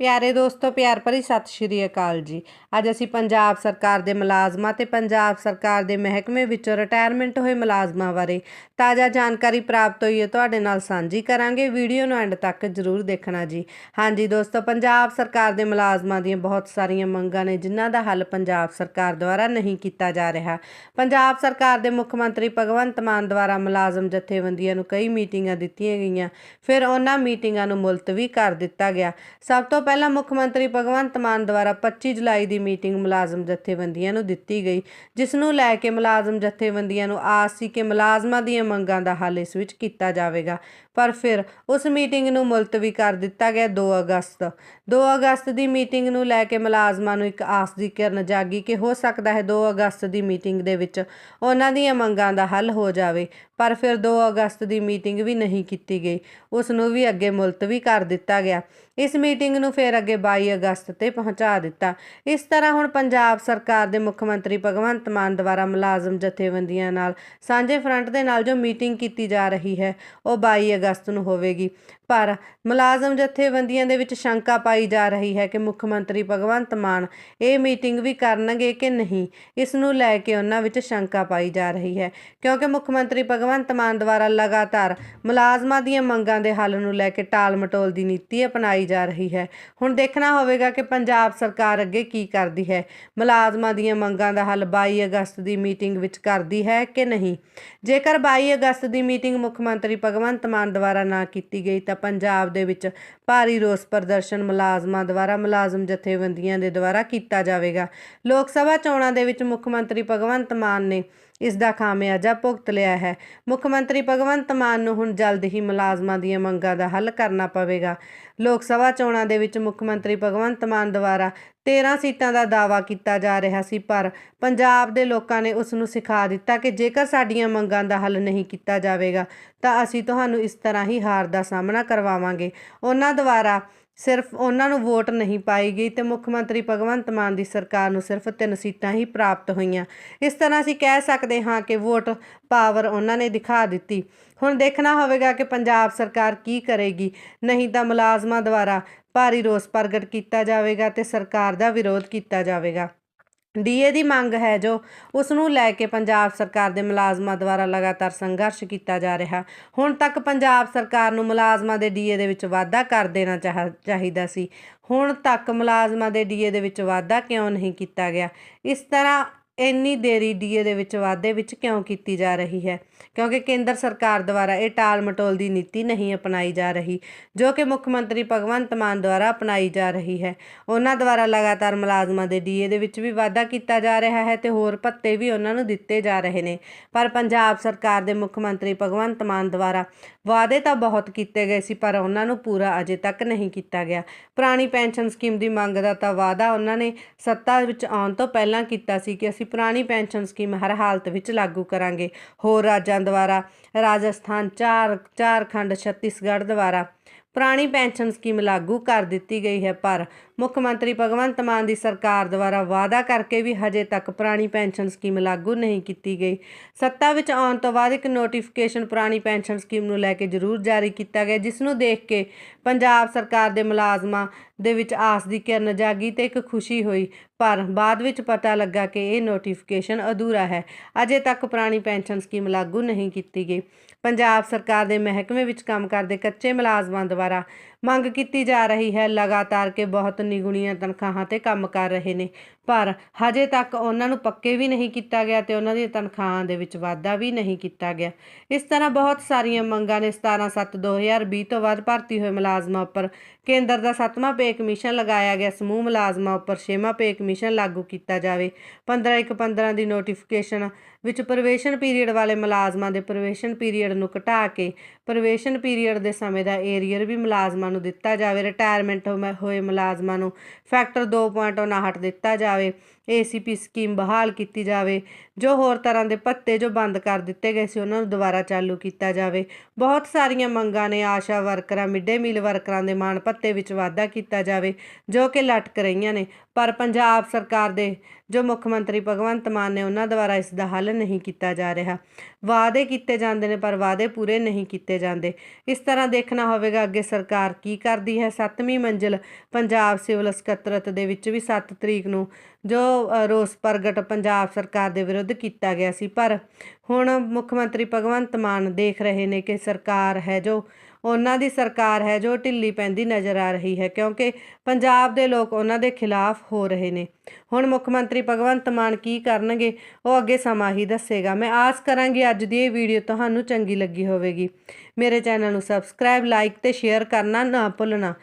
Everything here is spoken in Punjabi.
ਪਿਆਰੇ ਦੋਸਤੋ, ਪਿਆਰ ਭਰੀ ਸਤਿ ਸ਼੍ਰੀ ਅਕਾਲ ਜੀ। ਅੱਜ ਅਸੀਂ ਪੰਜਾਬ ਸਰਕਾਰ ਦੇ ਮੁਲਾਜ਼ਮਾਂ ਤੇ ਪੰਜਾਬ ਸਰਕਾਰ ਦੇ ਮਹਿਕਮੇ ਵਿੱਚੋਂ ਰਿਟਾਇਰਮੈਂਟ ਹੋਏ ਮੁਲਾਜ਼ਮਾਂ ਬਾਰੇ ਤਾਜ਼ਾ ਜਾਣਕਾਰੀ ਪ੍ਰਾਪਤ ਹੋਈ ਹੈ, ਤੁਹਾਡੇ ਨਾਲ ਸਾਂਝੀ ਕਰਾਂਗੇ। ਵੀਡੀਓ ਨੂੰ ਐਂਡ ਤੱਕ ਜ਼ਰੂਰ ਦੇਖਣਾ ਜੀ। ਹਾਂਜੀ ਦੋਸਤੋ, ਪੰਜਾਬ ਸਰਕਾਰ ਦੇ ਮੁਲਾਜ਼ਮਾਂ ਦੀਆਂ ਬਹੁਤ ਸਾਰੀਆਂ ਮੰਗਾਂ ਨੇ, ਜਿਨ੍ਹਾਂ ਦਾ ਹੱਲ ਪੰਜਾਬ ਸਰਕਾਰ ਦੁਆਰਾ ਨਹੀਂ ਕੀਤਾ ਜਾ ਰਿਹਾ। ਪੰਜਾਬ ਸਰਕਾਰ ਦੇ ਮੁੱਖ ਮੰਤਰੀ ਭਗਵੰਤ ਮਾਨ ਦੁਆਰਾ ਮੁਲਾਜ਼ਮ ਜਥੇਬੰਦੀਆਂ ਨੂੰ ਕਈ ਮੀਟਿੰਗਾਂ ਦਿੱਤੀਆਂ ਗਈਆਂ। ਫਿਰ ਉਹਨਾਂ ਮੀਟਿੰਗਾਂ ਨੂੰ ਮੁਲਤਵੀ ਕਰ ਦਿੱਤਾ ਗਿਆ। ਸਭ ਤੋਂ ਪਹਿਲਾਂ ਮੁੱਖ ਮੰਤਰੀ ਭਗਵੰਤ ਮਾਨ ਦੁਆਰਾ 25 ਜੁਲਾਈ ਦੀ ਮੀਟਿੰਗ ਮੁਲਾਜ਼ਮ ਜਥੇਬੰਦੀਆਂ ਨੂੰ ਦਿੱਤੀ ਗਈ, ਜਿਸ ਨੂੰ ਲੈ ਕੇ ਮੁਲਾਜ਼ਮ ਜਥੇਬੰਦੀਆਂ ਨੂੰ ਆਸ ਸੀ ਕਿ ਮੁਲਾਜ਼ਮਾਂ ਦੀਆਂ ਮੰਗਾਂ ਦਾ ਹੱਲ ਇਸ ਵਿੱਚ ਕੀਤਾ ਜਾਵੇਗਾ। ਪਰ ਫਿਰ ਉਸ ਮੀਟਿੰਗ ਨੂੰ ਮੁਲਤਵੀ ਕਰ ਦਿੱਤਾ ਗਿਆ 2 ਅਗਸਤ। 2 ਅਗਸਤ ਦੀ ਮੀਟਿੰਗ ਨੂੰ ਲੈ ਕੇ ਮੁਲਾਜ਼ਮਾਂ ਨੂੰ ਇੱਕ ਆਸ ਦੀ ਕਿਰਨ ਜਾਗੀ ਕਿ ਹੋ ਸਕਦਾ ਹੈ 2 ਅਗਸਤ ਦੀ ਮੀਟਿੰਗ ਦੇ ਵਿੱਚ ਉਹਨਾਂ ਦੀਆਂ ਮੰਗਾਂ ਦਾ ਹੱਲ ਹੋ ਜਾਵੇ, ਪਰ ਫਿਰ 2 ਅਗਸਤ ਦੀ ਮੀਟਿੰਗ ਵੀ ਨਹੀਂ ਕੀਤੀ ਗਈ। ਉਸ ਨੂੰ ਵੀ ਅੱਗੇ ਮੁਲਤਵੀ ਕਰ ਦਿੱਤਾ ਗਿਆ। ਇਸ ਮੀਟਿੰਗ ਨੂੰ ਫਿਰ ਅੱਗੇ 22 ਅਗਸਤ ਤੇ ਪਹੁੰਚਾ ਦਿੱਤਾ। ਇਸ ਤਰ੍ਹਾਂ ਹੁਣ ਪੰਜਾਬ ਸਰਕਾਰ ਦੇ ਮੁੱਖ ਮੰਤਰੀ ਭਗਵੰਤ ਮਾਨ ਦੁਆਰਾ ਮੁਲਾਜ਼ਮ ਜਥੇਬੰਦੀਆਂ ਨਾਲ ਸਾਂਝੇ ਫਰੰਟ ਦੇ ਨਾਲ ਜੋ ਮੀਟਿੰਗ ਕੀਤੀ ਜਾ ਰਹੀ ਹੈ, ਉਹ 22 ਅਗਸਤ ਨੂੰ ਹੋਵੇਗੀ। ਪਰ ਮੁਲਾਜ਼ਮ ਜਥੇਬੰਦੀਆਂ ਦੇ ਵਿੱਚ ਸ਼ੰਕਾ ਪਾਈ ਜਾ ਰਹੀ ਹੈ ਕਿ ਮੁੱਖ ਮੰਤਰੀ ਭਗਵੰਤ ਮਾਨ ਇਹ ਮੀਟਿੰਗ ਵੀ ਕਰਨਗੇ ਕਿ ਨਹੀਂ, ਇਸ ਨੂੰ ਲੈ ਕੇ ਉਹਨਾਂ ਵਿੱਚ ਸ਼ੰਕਾ ਪਾਈ ਜਾ ਰਹੀ ਹੈ। ਕਿਉਂਕਿ ਮੁੱਖ ਮੰਤਰੀ ਭਗਵੰਤ ਮਾਨ ਦੁਆਰਾ ਲਗਾਤਾਰ ਮੁਲਾਜ਼ਮਾਂ ਦੀਆਂ ਮੰਗਾਂ ਦੇ ਹੱਲ ਨੂੰ ਲੈ ਕੇ ਟਾਲ ਮਟੋਲ ਦੀ ਨੀਤੀ ਅਪਣਾਈ ਜਾ ਰਹੀ ਹੈ। ਹੁਣ ਦੇਖਣਾ ਹੋਵੇਗਾ ਕਿ ਪੰਜਾਬ ਸਰਕਾਰ ਅੱਗੇ ਕੀ ਕਰਦੀ ਹੈ। ਮੁਲਾਜ਼ਮਾਂ ਦੀਆਂ ਮੰਗਾਂ ਦਾ ਹੱਲ 22 ਅਗਸਤ ਦੀ ਮੀਟਿੰਗ ਵਿੱਚ ਕਰਦੀ ਹੈ ਕਿ ਨਹੀਂ? ਜੇਕਰ 22 ਅਗਸਤ ਦੀ ਮੀਟਿੰਗ ਮੁੱਖ ਮੰਤਰੀ ਭਗਵੰਤ ਮਾਨ ਦੁਆਰਾ ਨਾ ਕੀਤੀ ਗਈ ਤਾਂ ਪੰਜਾਬ ਦੇ ਵਿੱਚ ਭਾਰੀ ਰੋਸ ਪ੍ਰਦਰਸ਼ਨ ਮੁਲਾਜ਼ਮਾਂ ਦੁਆਰਾ, ਮੁਲਾਜ਼ਮ ਜਥੇਬੰਦੀਆਂ ਦੇ ਦੁਆਰਾ ਕੀਤਾ ਜਾਵੇਗਾ। ਲੋਕ ਸਭਾ ਚੋਣਾਂ ਦੇ ਵਿੱਚ ਮੁੱਖ ਮੰਤਰੀ ਭਗਵੰਤ ਮਾਨ ਨੇ ਇਸ ਦਾ ਖਾਮਿਆਜਾ ਭੁਗਤ ਲਿਆ ਹੈ। ਮੁੱਖ ਮੰਤਰੀ ਭਗਵੰਤ ਮਾਨ ਨੂੰ ਹੁਣ ਜਲਦ ਹੀ ਮੁਲਾਜ਼ਮਾਂ ਦੀਆਂ ਮੰਗਾਂ ਦਾ ਹੱਲ ਕਰਨਾ ਪਵੇਗਾ। ਲੋਕ ਸਭਾ ਚੋਣਾਂ ਦੇ ਵਿੱਚ ਮੁੱਖ ਮੰਤਰੀ ਭਗਵੰਤ ਮਾਨ ਦੁਆਰਾ 13 ਸੀਟਾਂ ਦਾ ਦਾਅਵਾ ਕੀਤਾ ਜਾ ਰਿਹਾ ਸੀ, ਪਰ ਪੰਜਾਬ ਦੇ ਲੋਕਾਂ ਨੇ ਉਸ ਨੂੰ ਸਿਖਾ ਦਿੱਤਾ ਕਿ ਜੇਕਰ ਸਾਡੀਆਂ ਮੰਗਾਂ ਦਾ ਹੱਲ ਨਹੀਂ ਕੀਤਾ ਜਾਵੇਗਾ, ਤਾਂ ਅਸੀਂ ਤੁਹਾਨੂੰ ਇਸ ਤਰ੍ਹਾਂ ਹੀ ਹਾਰ ਦਾ ਸਾਹਮਣਾ ਕਰਵਾਵਾਂਗੇ। ਉਹਨਾਂ ਦੁਆਰਾ ਸਿਰਫ ਉਹਨਾਂ ਨੂੰ ਵੋਟ ਨਹੀਂ ਪਾਈ ਗਈ ਤੇ ਮੁੱਖ ਮੰਤਰੀ ਭਗਵੰਤ ਮਾਨ ਦੀ ਸਰਕਾਰ ਨੂੰ ਸਿਰਫ ਤਿੰਨ ਸੀਟਾਂ ਹੀ ਪ੍ਰਾਪਤ ਹੋਈਆਂ। ਇਸ ਤਰ੍ਹਾਂ ਅਸੀਂ ਕਹਿ ਸਕਦੇ ਹਾਂ ਕਿ ਵੋਟ ਪਾਵਰ ਉਹਨਾਂ ਨੇ ਦਿਖਾ ਦਿੱਤੀ। ਹੁਣ ਦੇਖਣਾ ਹੋਵੇਗਾ ਕਿ ਪੰਜਾਬ ਸਰਕਾਰ ਕੀ ਕਰੇਗੀ। ਨਹੀਂ ਤਾਂ ਮੁਲਾਜ਼ਮਾਂ ਦੁਆਰਾ ਭਾਰੀ ਰੋਸ ਪ੍ਰਗਟ ਕੀਤਾ ਜਾਵੇਗਾ ਤੇ ਸਰਕਾਰ ਦਾ ਵਿਰੋਧ ਕੀਤਾ ਜਾਵੇਗਾ। ਡੀਏ ਦੀ ਮੰਗ ਹੈ ਜੋ ਉਸ ਨੂੰ ਲੈ ਕੇ ਪੰਜਾਬ ਸਰਕਾਰ ਦੇ ਮੁਲਾਜ਼ਮਾਂ ਦੁਆਰਾ ਲਗਾਤਾਰ ਸੰਘਰਸ਼ ਕੀਤਾ ਜਾ ਰਿਹਾ। ਹੁਣ ਤੱਕ ਪੰਜਾਬ ਸਰਕਾਰ ਨੂੰ ਮੁਲਾਜ਼ਮਾਂ ਦੇ ਡੀਏ ਦੇ ਵਿੱਚ ਵਾਧਾ ਕਰ ਦੇਣਾ ਚਾਹ- ਚਾਹੀਦਾ ਸੀ। ਹੁਣ ਤੱਕ ਮੁਲਾਜ਼ਮਾਂ ਦੇ ਡੀਏ ਦੇ ਵਿੱਚ ਵਾਧਾ ਕਿਉਂ ਨਹੀਂ ਕੀਤਾ ਗਿਆ? ਇਸ ਤਰ੍ਹਾਂ ਇੰਨੀ ਦੇਰੀ ਡੀਏ ਦੇ ਵਿੱਚ ਵਾਧੇ ਵਿੱਚ ਕਿਉਂ ਕੀਤੀ ਜਾ ਰਹੀ ਹੈ? ਕਿਉਂਕਿ ਕੇਂਦਰ ਸਰਕਾਰ ਦੁਆਰਾ ਇਹ ਟਾਲ ਮਟੋਲ ਦੀ ਨੀਤੀ ਨਹੀਂ ਅਪਣਾਈ ਜਾ ਰਹੀ, ਜੋ ਕਿ ਮੁੱਖ ਮੰਤਰੀ ਭਗਵੰਤ ਮਾਨ ਦੁਆਰਾ ਅਪਣਾਈ ਜਾ ਰਹੀ ਹੈ। ਉਹਨਾਂ ਦੁਆਰਾ ਲਗਾਤਾਰ ਮੁਲਾਜ਼ਮਾਂ ਦੇ ਡੀਏ ਦੇ ਵਿੱਚ ਵੀ ਵਾਧਾ ਕੀਤਾ ਜਾ ਰਿਹਾ ਹੈ ਤੇ ਹੋਰ ਭੱਤੇ ਵੀ ਉਹਨਾਂ ਨੂੰ ਦਿੱਤੇ ਜਾ ਰਹੇ ਨੇ। ਪਰ ਪੰਜਾਬ ਸਰਕਾਰ ਦੇ ਮੁੱਖ ਮੰਤਰੀ ਭਗਵੰਤ ਮਾਨ ਦੁਆਰਾ ਵਾਅਦੇ ਤਾਂ ਬਹੁਤ ਕੀਤੇ ਗਏ ਸੀ, ਪਰ ਉਹਨਾਂ ਨੂੰ ਪੂਰਾ ਅਜੇ ਤੱਕ ਨਹੀਂ ਕੀਤਾ ਗਿਆ। ਪੁਰਾਣੀ ਪੈਨਸ਼ਨ ਸਕੀਮ ਦੀ ਮੰਗ ਦਾ ਤਾਂ ਵਾਅਦਾ ਉਹਨਾਂ ਨੇ ਸੱਤਾ ਵਿੱਚ ਆਉਣ ਤੋਂ ਪਹਿਲਾਂ ਕੀਤਾ ਸੀ ਕਿ ਅਸੀਂ ਪੁਰਾਣੀ ਪੈਨਸ਼ਨ ਸਕੀਮ ਹਰ ਹਾਲਤ ਵਿੱਚ ਲਾਗੂ ਕਰਾਂਗੇ। ਹੋਰ ਰਾਜ ਦੁਆਰਾ ਰਾਜਸਥਾਨ ਚਾਰ ਝਾਰਖੰਡ ਛੱਤੀਸਗੜ੍ਹ ਦੁਆਰਾ। ਪੁਰਾਣੀ ਪੈਨਸ਼ਨ ਸਕੀਮ ਲਾਗੂ ਕਰ ਦਿੱਤੀ ਗਈ ਹੈ, ਪਰ ਮੁੱਖ ਮੰਤਰੀ ਭਗਵੰਤ ਮਾਨ ਦੀ ਸਰਕਾਰ ਦੁਆਰਾ ਵਾਅਦਾ ਕਰਕੇ ਵੀ ਹਜੇ ਤੱਕ ਪੁਰਾਣੀ ਪੈਨਸ਼ਨ ਸਕੀਮ ਲਾਗੂ ਨਹੀਂ ਕੀਤੀ ਗਈ। ਸੱਤਾ ਵਿੱਚ ਆਉਣ ਤੋਂ ਬਾਅਦ ਇੱਕ ਨੋਟੀਫਿਕੇਸ਼ਨ ਪੁਰਾਣੀ ਪੈਨਸ਼ਨ ਸਕੀਮ ਨੂੰ ਲੈ ਕੇ ਜ਼ਰੂਰ ਜਾਰੀ ਕੀਤਾ ਗਿਆ, ਜਿਸ ਨੂੰ ਦੇਖ ਕੇ ਪੰਜਾਬ ਸਰਕਾਰ ਦੇ ਮੁਲਾਜ਼ਮਾਂ ਦੇ ਵਿੱਚ ਆਸ ਦੀ ਕਿਰਨ ਜਾਗੀ ਤੇ ਇੱਕ ਖੁਸ਼ੀ ਹੋਈ, ਪਰ ਬਾਅਦ ਵਿੱਚ ਪਤਾ ਲੱਗਾ ਕਿ ਇਹ ਨੋਟੀਫਿਕੇਸ਼ਨ ਅਧੂਰਾ ਹੈ। ਅਜੇ ਤੱਕ ਪੁਰਾਣੀ ਪੈਨਸ਼ਨ ਸਕੀਮ ਲਾਗੂ ਨਹੀਂ ਕੀਤੀ ਗਈ। ਪੰਜਾਬ ਸਰਕਾਰ ਦੇ ਮਹਿਕਮੇ ਵਿੱਚ ਕੰਮ ਕਰਦੇ ਕੱਚੇ ਮੁਲਾਜ਼ਮਾਂ ਦੁਆਰਾ ਮੰਗ ਕੀਤੀ ਜਾ ਰਹੀ ਹੈ। ਲਗਾਤਾਰ ਕਿ ਬਹੁਤ ਨਿਗੁਣੀਆਂ ਤਨਖਾਹਾਂ ਤੇ ਕੰਮ ਕਰ ਰਹੇ ਨੇ। ਪਰ ਹਜੇ ਤੱਕ ਉਹਨਾਂ ਨੂੰ ਪੱਕੇ ਵੀ ਨਹੀਂ ਕੀਤਾ ਗਿਆ ਤੇ ਉਹਨਾਂ ਦੀਆਂ ਤਨਖਾਹਾਂ ਦੇ ਵਿੱਚ ਵਾਧਾ ਵੀ ਨਹੀਂ ਕੀਤਾ ਗਿਆ। ਇਸ ਤਰ੍ਹਾਂ ਬਹੁਤ ਸਾਰੀਆਂ ਮੰਗਾਂ ਨੇ। 17 7 2020 ਤੋਂ ਬਾਅਦ ਭਰਤੀ ਹੋਏ ਮੁਲਾਜ਼ਮਾਂ ਉੱਪਰ ਕੇਂਦਰ ਦਾ 7ਵਾਂ ਪੇ ਕਮਿਸ਼ਨ ਲਗਾਇਆ ਗਿਆ। ਸਮੂਹ ਮੁਲਾਜ਼ਮਾਂ ਉੱਪਰ 6ਵਾਂ ਪੇ ਕਮਿਸ਼ਨ ਲਾਗੂ ਕੀਤਾ ਜਾਵੇ। 15 ਇੱਕ 15 ਦੀ ਨੋਟੀਫਿਕੇਸ਼ਨ ਵਿੱਚ ਪ੍ਰਵੇਸ਼ਨ ਪੀਰੀਅਡ ਵਾਲੇ ਮੁਲਾਜ਼ਮਾਂ ਦੇ ਪ੍ਰਵੇਸ਼ਨ ਪੀਰੀਅਡ ਨੂੰ ਘਟਾ ਕੇ ਪ੍ਰਵੇਸ਼ਨ ਪੀਰੀਅਡ ਦੇ ਸਮੇਂ ਦਾ ਏਰੀਅਰ ਵੀ ਮੁਲਾਜ਼ਮਾਂ ਨੂੰ ਦਿੱਤਾ ਜਾਵੇ ਰਿਟਾਇਰਮੈਂਟ ਹੋਏ ਮੁਲਾਜ਼ਮਾਂ ਨੂੰ ਫੈਕਟਰ 2.59 ਦਿੱਤਾ ਜਾਵੇ। ਏਸੀਪੀ ਸਕੀਮ ਬਹਾਲ ਕੀਤੀ ਜਾਵੇ, ਜੋ ਹੋਰ ਤਰ੍ਹਾਂ ਦੇ ਭੱਤੇ ਜੋ ਬੰਦ ਕਰ ਦਿੱਤੇ ਗਏ ਸੀ, ਉਹਨਾਂ ਨੂੰ ਦੁਬਾਰਾ ਚਾਲੂ ਕੀਤਾ ਜਾਵੇ। ਬਹੁਤ ਸਾਰੀਆਂ ਮੰਗਾਂ ਨੇ ਆਸ਼ਾ ਵਰਕਰਾਂ ਮਿੱਡੇ ਮੀਲ ਵਰਕਰਾਂ ਦੇ ਮਾਣ ਭੱਤੇ ਵਿੱਚ ਵਾਧਾ ਕੀਤਾ ਜਾਵੇ, ਜੋ ਕਿ ਲਟਕ ਰਹੀਆਂ ਨੇ। ਪਰ ਪੰਜਾਬ ਸਰਕਾਰ ਦੇ, ਜੋ ਮੁੱਖ ਮੰਤਰੀ ਭਗਵੰਤ ਮਾਨ ਨੇ, ਉਹਨਾਂ ਦੁਆਰਾ ਇਸ ਦਾ ਹੱਲ ਨਹੀਂ ਕੀਤਾ ਜਾ ਰਿਹਾ। ਵਾਅਦੇ ਕੀਤੇ ਜਾਂਦੇ ਨੇ, ਪਰ ਵਾਅਦੇ ਪੂਰੇ ਨਹੀਂ ਕੀਤੇ ਜਾਂਦੇ। ਇਸ ਤਰ੍ਹਾਂ ਦੇਖਣਾ ਹੋਵੇਗਾ ਅੱਗੇ ਸਰਕਾਰ ਕੀ ਕਰਦੀ ਹੈ। 7ਵੀਂ ਮੰਜ਼ਿਲ ਪੰਜਾਬ ਸਿਵਲ ਸਕੱਤਰਤ ਦੇ ਵਿੱਚ ਵੀ 7 ਤਰੀਕ ਨੂੰ, ਜੋ ਰੋਸ ਪ੍ਰਗਟ ਪੰਜਾਬ ਸਰਕਾਰ ਦੇ ਵਿਰੁੱਧ ਕੀਤਾ ਗਿਆ ਸੀ। ਪਰ ਹੁਣ ਮੁੱਖ ਮੰਤਰੀ ਭਗਵੰਤ ਮਾਨ ਦੇਖ ਰਹੇ ਨੇ ਕਿ ਸਰਕਾਰ ਹੈ ਜੋ, ਉਹਨਾਂ ਦੀ ਸਰਕਾਰ ਹੈ ਜੋ ਢਿੱਲੀ ਪੈਂਦੀ ਨਜ਼ਰ ਆ ਰਹੀ ਹੈ, ਕਿਉਂਕਿ ਪੰਜਾਬ ਦੇ ਲੋਕ ਉਹਨਾਂ ਦੇ ਖਿਲਾਫ ਹੋ ਰਹੇ ਨੇ। ਹੁਣ ਮੁੱਖ ਮੰਤਰੀ ਭਗਵੰਤ ਮਾਨ ਕੀ ਕਰਨਗੇ, ਉਹ ਅੱਗੇ ਸਮਾਂ ਹੀ ਦੱਸੇਗਾ। ਮੈਂ ਆਸ ਕਰਾਂਗੀ ਅੱਜ ਦੀ ਇਹ ਵੀਡੀਓ ਤੁਹਾਨੂੰ ਚੰਗੀ ਲੱਗੀ ਹੋਵੇਗੀ। ਮੇਰੇ ਚੈਨਲ ਨੂੰ ਸਬਸਕ੍ਰਾਈਬ, ਲਾਈਕ ਤੇ ਸ਼ੇਅਰ ਕਰਨਾ ਨਾ ਭੁੱਲਣਾ।